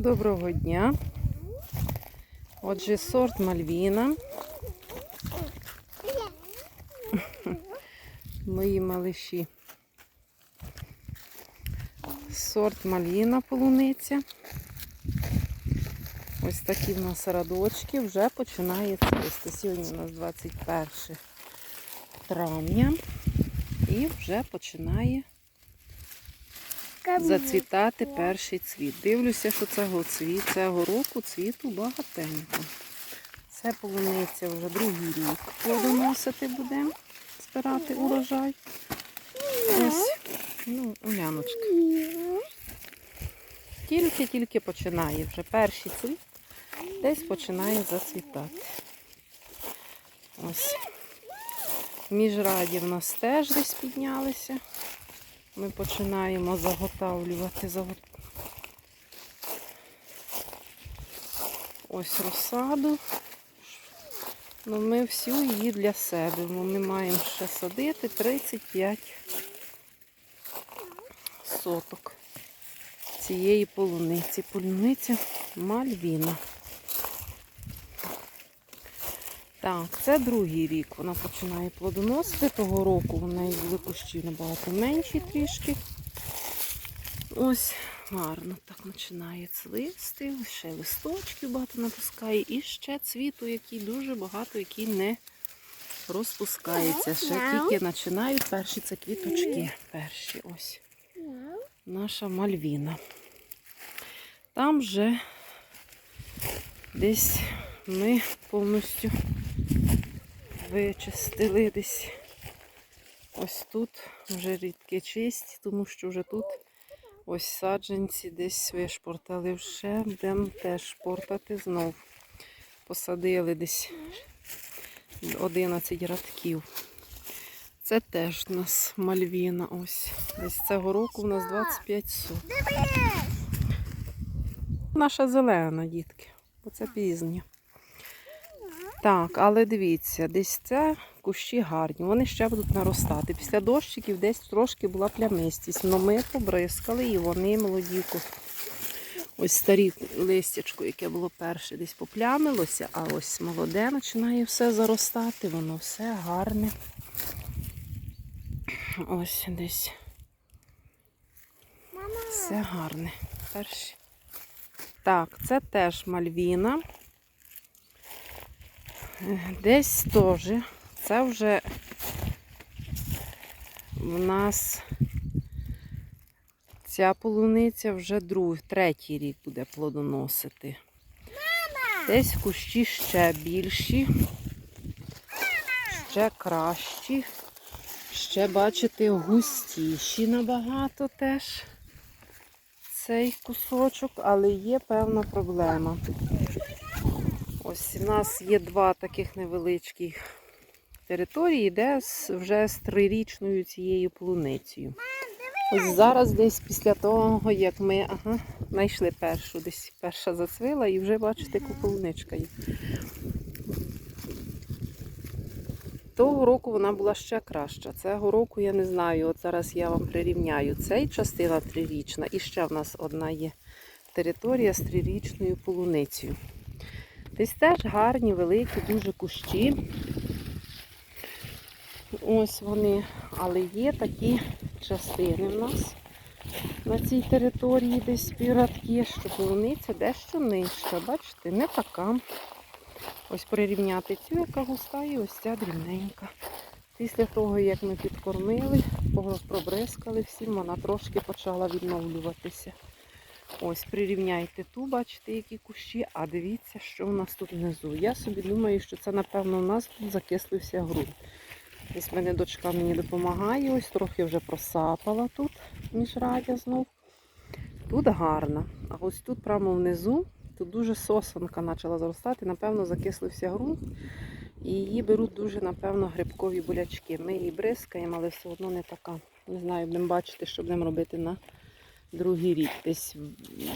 Доброго дня. Отже, сорт Мальвіна. Мої малиші. Сорт Мальвіна полуниця. Ось такі в нас радочки. Вже починає цвісти. Сьогодні у нас 21 травня. І вже починає зацвітати перший цвіт. Дивлюся, що цього цвіт, цього року цвіту багатенько. Це полуниця вже другий рік плодоносити будемо, збирати урожай. Ось, ну, Уляночка. Тільки-тільки починає вже перший цвіт, десь починає зацвітати. Ось. Міжраді в нас теж десь піднялися. Ми починаємо заготавлювати загот... ось розсаду. Ну, ми всю її для себе. бо Ми маємо ще садити 35 соток цієї полуниці. Полуниця Мальвіна. Так, це другий рік. Вона починає плодоносити. Того року в неї були кущі набагато менші трішки. Ось, гарно так починає цвісти, ще листочків багато напускає. І ще цвіту, який дуже багато, який не розпускається. Ще тільки починають перші це квіточки. Перші ось. Наша Мальвіна. Там вже десь ми повністю вичистили десь. Ось тут вже рідки чисті, тому що вже тут ось саджанці десь вишпортали вже, будемо теж шпортати знов. Посадили десь 11 радків. Це теж у нас мальвіна. Ось. Десь цього року у нас 25 сот. Наша зелена, дітки, бо це пізня. Так, але дивіться, десь це кущі гарні, вони ще будуть наростати. Після дощиків десь трошки була плямистість, але ми побризкали і вони молодіку. Ось старі листячко, яке було перше, десь поплямилося, а ось молоде починає все заростати, воно все гарне. Ось десь. Все гарне. Перші. Так, це теж мальвіна. Десь теж. Це вже в нас ця полуниця вже другий, третій рік буде плодоносити. Десь кущі ще більші, ще кращі, ще, бачите, густіші набагато теж цей кусочок, але є певна проблема. Ось у нас є два таких невеличких території, де вже з трирічною цією полуницею. Ось зараз десь після того, як ми ага, знайшли першу, десь перша зацвила і вже бачите, яка полуничка є. Того року вона була ще краща. Цього року я не знаю. От зараз я вам прирівняю цей частина трирічна, і ще в нас одна є територія з трирічною полуницею. Десь теж гарні, великі, дуже кущі. Ось вони, але є такі частини в нас на цій території десь піврадки, що полуниця дещо нижча. Бачите, не така. Ось прирівняти цю, яка густа, і ось ця дрібненька. Після того, як ми підкормили, пробризкали всім, вона трошки почала відновлюватися. Ось, прирівняйте ту, бачите, які кущі, а дивіться, що у нас тут внизу. Я собі думаю, що це, напевно, у нас тут закислився ґрунт. Десь мене дочка мені допомагає, ось трохи вже просапала тут міжрадя знов. Тут гарно. А ось тут прямо внизу, тут дуже сосонка почала зростати, напевно, закислився ґрунт. І її беруть дуже, напевно, грибкові болячки. Ми її бризкаємо, але все одно не така. Не знаю, будемо бачити, що будемо робити на другий рік. Десь,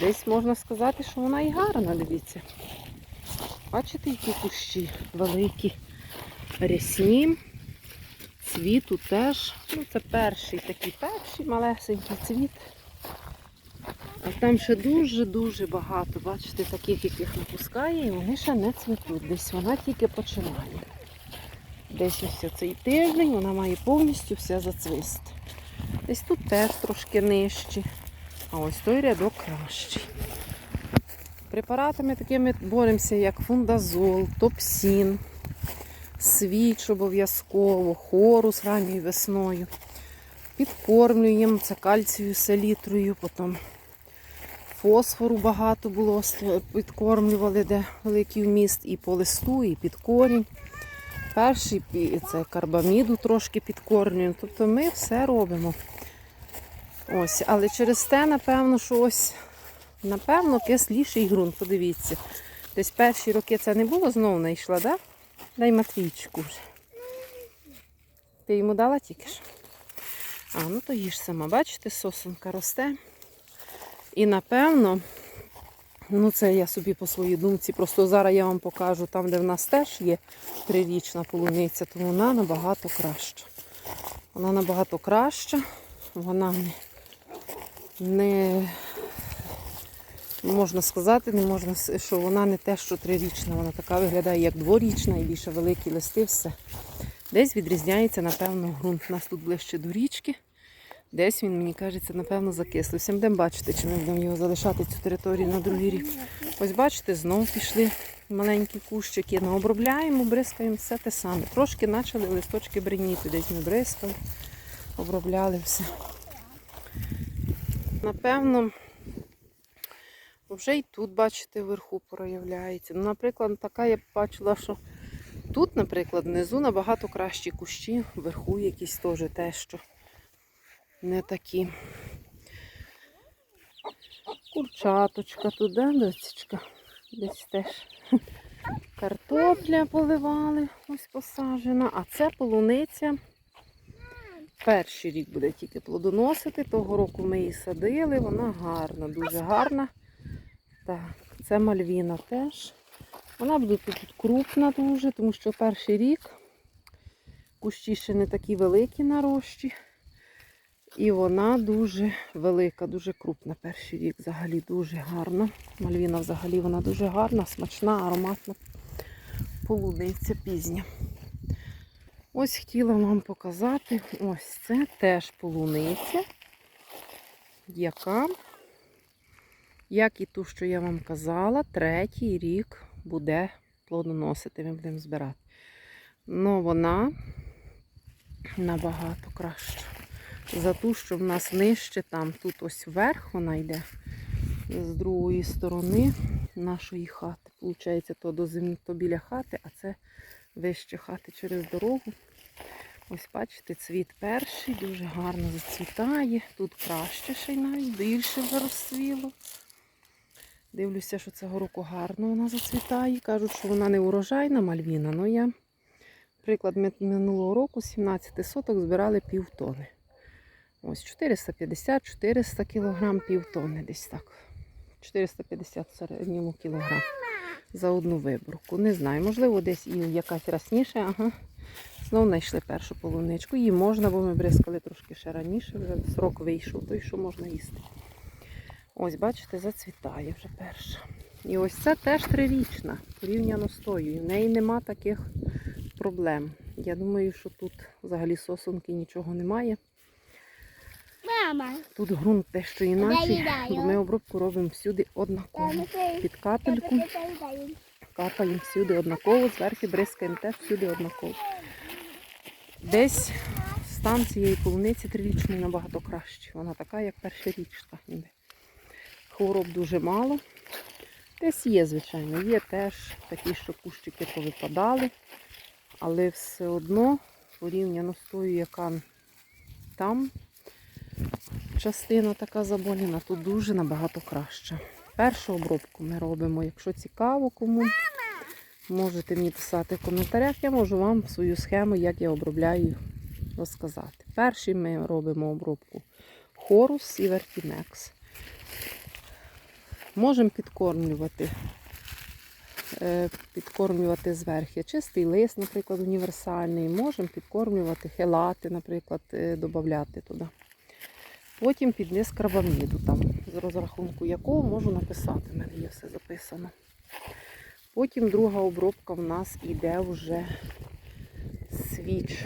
десь можна сказати, що вона і гарна, дивіться. Бачите, які кущі великі, рясні. Цвіту теж. Ну, це перший такий перший малесенький цвіт. А там ще дуже-дуже багато, бачите, таких, яких напускає, і вони ще не цвітуть. Десь вона тільки починає. Десь ось цей тиждень вона має повністю все зацвисти. Десь тут теж трошки нижче. А ось той рядок кращий. Препаратами такими боремося, як фундазол, топсін, свіч обов'язково, хорус ранньою весною. Підкормлюємо це кальцією, селітрою, потім фосфору багато було, підкормлювали, де великий вміст, і по листу, і під корінь. Перший це карбаміду трошки підкормлюємо. Тобто ми все робимо. Ось, але через те, напевно, що ось, напевно, кисліший ґрунт, подивіться. Десь перші роки це не було, знову не йшла, так? Да? Дай Матвійчику вже. Ти йому дала тільки що? А, ну то їж сама, бачите, сосунка росте. І напевно, ну це я собі по своїй думці, просто зараз я вам покажу там, де в нас теж є трирічна полуниця, то вона набагато краща. Вона набагато краща, вона не, не можна сказати, не можна, що вона не те, що трирічна, вона така виглядає, як дворічна і більше великі листи, все. Десь відрізняється, напевно, ґрунт. У нас тут ближче до річки. Десь він, мені кажеться, напевно, закислився. Будемо бачити, чи ми будемо його залишати цю територію на другий рік. Ось бачите, знову пішли маленькі кущики. Наобробляємо, бризкаємо все те саме. Трошки почали листочки бреніти, десь ми бризкали, обробляли все. Напевно, вже і тут, бачите, вверху проявляється. Ну, наприклад, така я бачила, що тут, наприклад, внизу набагато кращі кущі, вверху якісь теж те, що не такі. Курчаточка тут, да? Десь теж. Картопля поливали, ось посаджена. А це полуниця. Перший рік буде тільки плодоносити. Того року ми її садили. Вона гарна, дуже гарна. Так, це мальвіна теж. Вона буде тут крупна дуже, тому що перший рік кущі ще не такі великі на рощі. І вона дуже велика, дуже крупна перший рік. Взагалі дуже гарна. Мальвіна взагалі вона дуже гарна, смачна, ароматна. Полуниця пізня. Ось хотіла вам показати. Ось це теж полуниця, яка, як і ту, що я вам казала, третій рік буде плодоносити. Ми будемо збирати. Ну вона набагато краще за ту, що в нас нижче там, тут ось вверх вона йде з другої сторони нашої хати. Получається, то до землі, то біля хати, а це вище хати через дорогу. Ось бачите, цвіт перший, дуже гарно зацвітає. Тут краще ще й навіть більше вже розцвіло. Дивлюся, що цього року гарно вона зацвітає. Кажуть, що вона не урожайна мальвіна, але я, приклад, минулого року 17 соток збирали півтони. Ось 450-400 кілограм, півтони десь так. 450 в середньому кілограм за одну виборку. Не знаю, можливо, десь і якась расніше. Ага. Знову знайшли першу полуничку. Її можна, бо ми бризкали трошки ще раніше, вже срок вийшов, той, що можна їсти. Ось, бачите, зацвітає вже перша. І ось це теж трирічна, порівняно з тою. І в неї нема таких проблем. Я думаю, що тут взагалі сосунки нічого немає. Мама. Тут ґрунт дещо інакший, бо ми обробку робимо всюди однаково. Під капельку капаємо всюди однаково, зверху бризкаємо теж всюди однаково. Десь стан цієї полуниці трирічної набагато кращий. Вона така, як першорічна. ніби. Хвороб дуже мало. Десь є, звичайно, є теж такі, що кущики повипадали, але все одно порівняно з тою, яка там частина така заболіна, тут дуже набагато краще. Першу обробку ми робимо, якщо цікаво кому, можете мені писати в коментарях, я можу вам свою схему, як я обробляю, розказати. Перший ми робимо обробку Хорус і Вертінекс. Можемо підкормлювати, е, підкормлювати зверху чистий лист, наприклад, універсальний. Можемо підкормлювати хелати, наприклад, е, додати туди. Потім під низ крабаміду, там, з розрахунку якого можу написати, в мене є все записано. Потім друга обробка в нас іде вже свіч.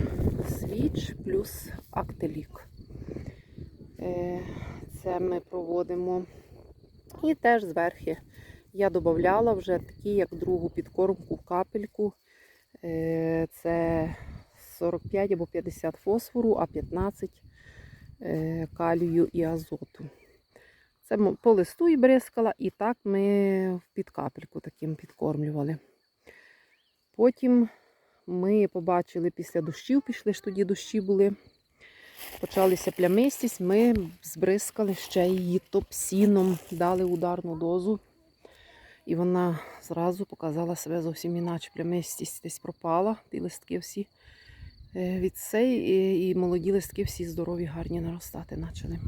Свіч плюс актелік. Е, Це ми проводимо. І теж зверху я додавала вже такі, як другу підкормку капельку. Е, Це 45 або 50 фосфору, а 15 е, калію і азоту. Це по листу і бризкала, і так ми під капельку таким підкормлювали. Потім ми побачили після дощів, пішли ж тоді дощі були. Почалися плямистість, ми збризкали ще її топсіном, дали ударну дозу. І вона зразу показала себе зовсім іначе. Плямистість десь пропала, ті листки всі е, від цей, і, молоді листки всі здорові, гарні наростати почали.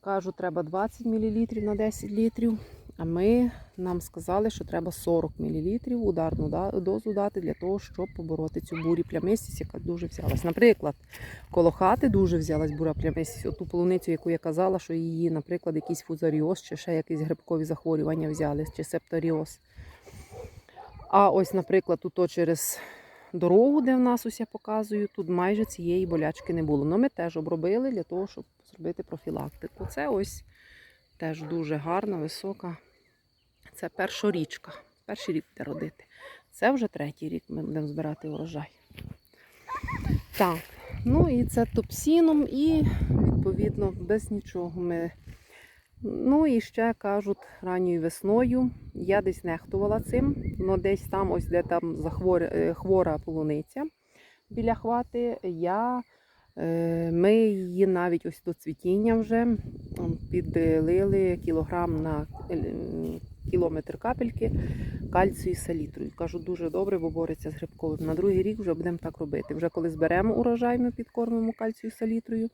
Кажу, треба 20 мл на 10 літрів. А ми нам сказали, що треба 40 мл ударну дозу дати для того, щоб побороти цю бурі плямистість, яка дуже взялась. Наприклад, коло хати дуже взялась бура плямистість. Оту полуницю, яку я казала, що її, наприклад, якийсь фузаріоз чи ще якісь грибкові захворювання взяли, чи септоріоз. А ось, наприклад, тут через дорогу, де в нас ось я показую, тут майже цієї болячки не було. Ну ми теж обробили для того, щоб зробити профілактику. Це ось теж дуже гарна, висока. Це першорічка. Перший рік буде родити. Це вже третій рік ми будемо збирати урожай. Так, ну і це топсіном, і відповідно без нічого ми. Ну і ще кажуть, ранньою весною я десь нехтувала цим, але десь там, ось де там захвор... е, хвора полуниця біля хвати, я, е, ми її навіть ось до цвітіння вже підлили кілограм на е, кілометр капельки кальцію і салітрою. Кажу, дуже добре, бо бореться з грибковим. На другий рік вже будемо так робити. Вже коли зберемо урожай, ми підкормимо кальцію і салітрою.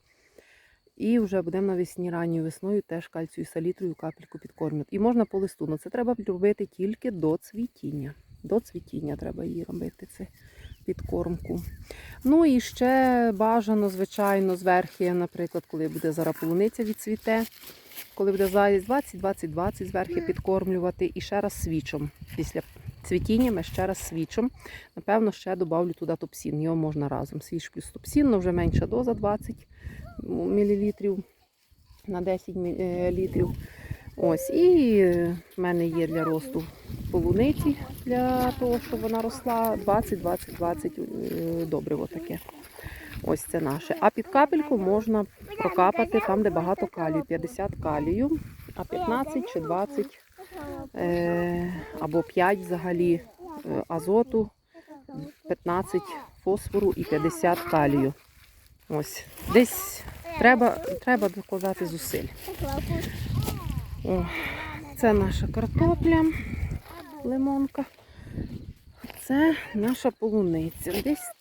І вже будемо навесні ранньою весною теж кальцію салітрою капельку підкормити. І можна по листу, але це треба робити тільки до цвітіння. До цвітіння треба її робити, це підкормку. Ну і ще бажано, звичайно, зверхи, наприклад, коли буде зараз полуниця відцвіте, коли буде заяць 20-20-20 зверхи підкормлювати. І ще раз свічом. Після цвітіння ми ще раз свічом. Напевно, ще додавлю туди топсін. Його можна разом. Свіч плюс топсін, але вже менша доза 20 мл на 10 е, літрів. Ось, і в мене є для росту полуниці, для того, щоб вона росла 20-20-20 е, добриво таке. Ось це наше. А під капельку можна прокапати там, де багато калію. 50 калію, а 15 чи 20 е, або 5 взагалі е, азоту, 15 фосфору і 50 калію. Ось. Десь треба, треба докладати зусиль. О, це наша картопля, лимонка. Це наша полуниця. Десь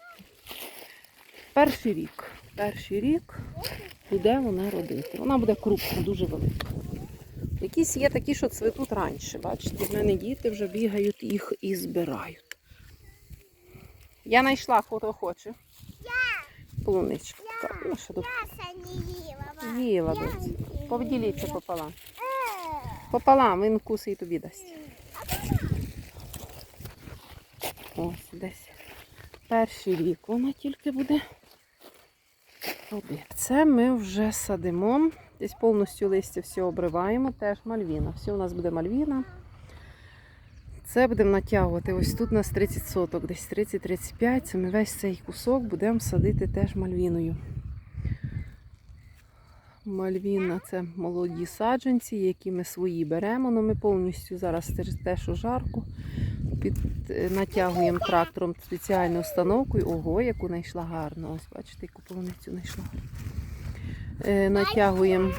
перший рік. Перший рік буде вона родити. Вона буде крупна, дуже велика. Якісь є такі, що цвітуть раніше. Бачите, в мене діти вже бігають їх і збирають. Я знайшла, хто хоче. Полуничка. така. Ну, що тут? Їла, доці. Поділіться пополам. Пополам, він вкуси і тобі дасть. Ось десь. Перший рік вона тільки буде. Це ми вже садимо. Десь повністю листя все обриваємо. Теж мальвіна. Все у нас буде мальвіна. Це будемо натягувати. Ось тут у нас 30 соток, десь 30-35. Це ми весь цей кусок будемо садити теж мальвіною. Мальвіна це молоді саджанці, які ми свої беремо. Ну, ми повністю зараз те, що жарко, під, е, натягуємо трактором спеціальною установкою. Ого, яку знайшла гарно. Ось бачите, яку полуницю знайшла. Е, натягуємо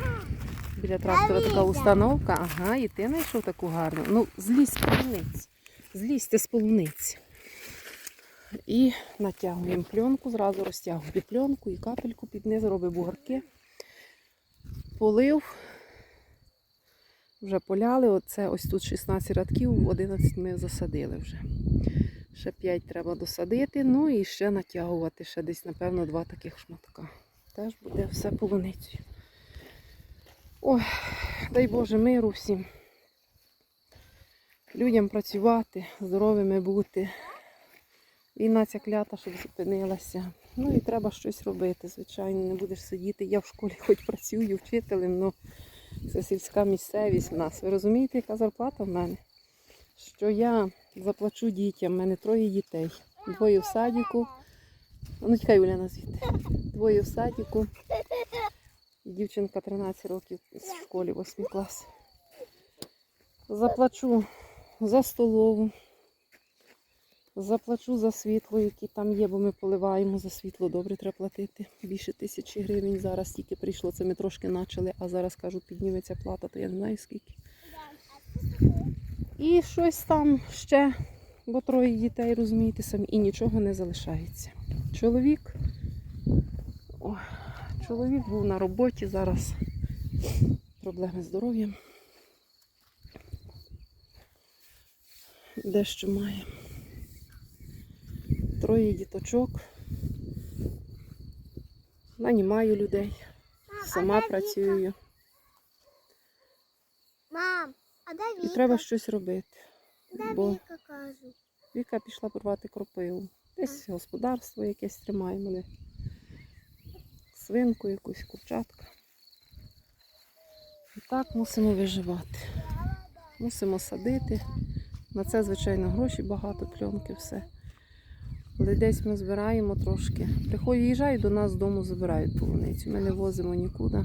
біля трактора така установка. Ага, і ти знайшов таку гарну. Ну, злізь з полуниці. Злізьте з полуниці. І натягуємо пленку, зразу розтягуємо пленку і капельку під низ, робить бугорки. Полив. Вже поляли. Оце ось тут 16 радків, 11 ми засадили вже. Ще 5 треба досадити, ну і ще натягувати, ще десь, напевно, два таких шматка. Теж буде все полуницею. Ой, дай Боже миру всім. Людям працювати, здоровими бути. Війна ця клята, щоб зупинилася. Ну і треба щось робити, звичайно, не будеш сидіти. Я в школі хоч працюю вчителем, але це сільська місцевість в нас. Ви розумієте, яка зарплата в мене? Що я заплачу дітям, в мене троє дітей. Двоє в садіку. Ну, тікай, Уляна, звідти. Двоє в садіку. Дівчинка 13 років в школі, 8 клас. Заплачу за столову. Заплачу за світло, яке там є, бо ми поливаємо за світло. Добре, треба платити. Більше тисячі гривень. Зараз тільки прийшло. Це ми трошки почали, а зараз кажуть, підніметься плата, то я не знаю скільки. І щось там ще, бо троє дітей, розумієте самі, і нічого не залишається. Чоловік. О, чоловік був на роботі, зараз проблеми з здоров'ям. Дещо має. Троє діточок. Нанімаю людей. Сама працюю. Мам, а І Віка. треба щось робити. Дай бо- Віка, кажу. Віка пішла порвати кропиву. Десь господарство якесь тримає мене. Свинку якусь, курчатка. І так мусимо виживати. Мусимо садити. На це, звичайно, гроші багато, пленки, все. Але десь ми збираємо трошки. Приходять, їжджають до нас дому, забирають полуницю. Ми не возимо нікуди.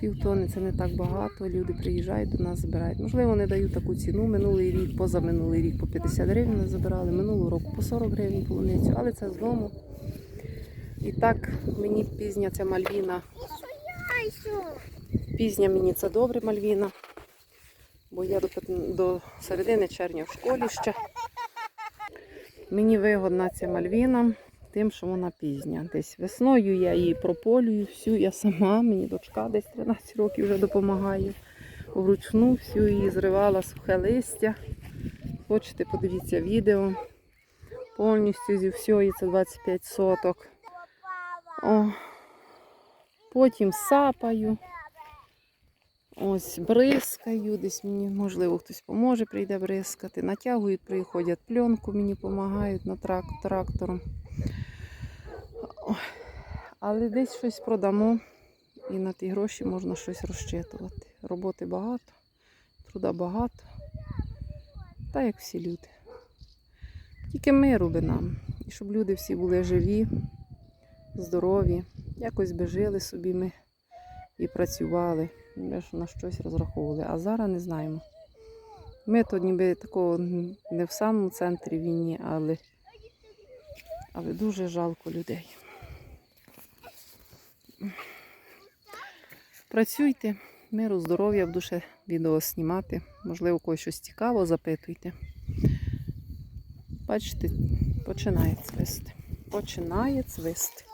Півтони це не так багато. Люди приїжджають до нас, забирають. Можливо, не дають таку ціну. Минулий рік, позаминулий рік по 50 гривень забирали, минулого року по 40 гривень полуницю, але це з дому. І так мені пізня ця мальвіна. Пізня мені це добре мальвіна. Бо я до, до середини червня в школі ще. Мені вигодна ця мальвіна тим, що вона пізня. Десь весною я її прополюю, всю я сама, мені дочка десь 13 років вже допомагає. Вручну всю її зривала сухе листя. Хочете, подивіться відео. Повністю зі всього це 25 соток. О. Потім сапаю. Ось бризкаю, десь мені, можливо, хтось поможе, прийде бризкати. Натягують, приходять пленку, мені допомагають на трак, трактором. Але десь щось продамо і на ті гроші можна щось розчитувати. Роботи багато, труда багато. Та як всі люди. Тільки миру би нам. І щоб люди всі були живі, здорові, якось би жили собі ми і працювали. На щось розраховували. А зараз не знаємо. Ми тут ніби такого не в самому центрі війни, але, але дуже жалко людей. Працюйте, миру, здоров'я, буду ще відео знімати. Можливо, когось щось цікаво, запитуйте. Бачите, починає цвисти. Починає цвисти.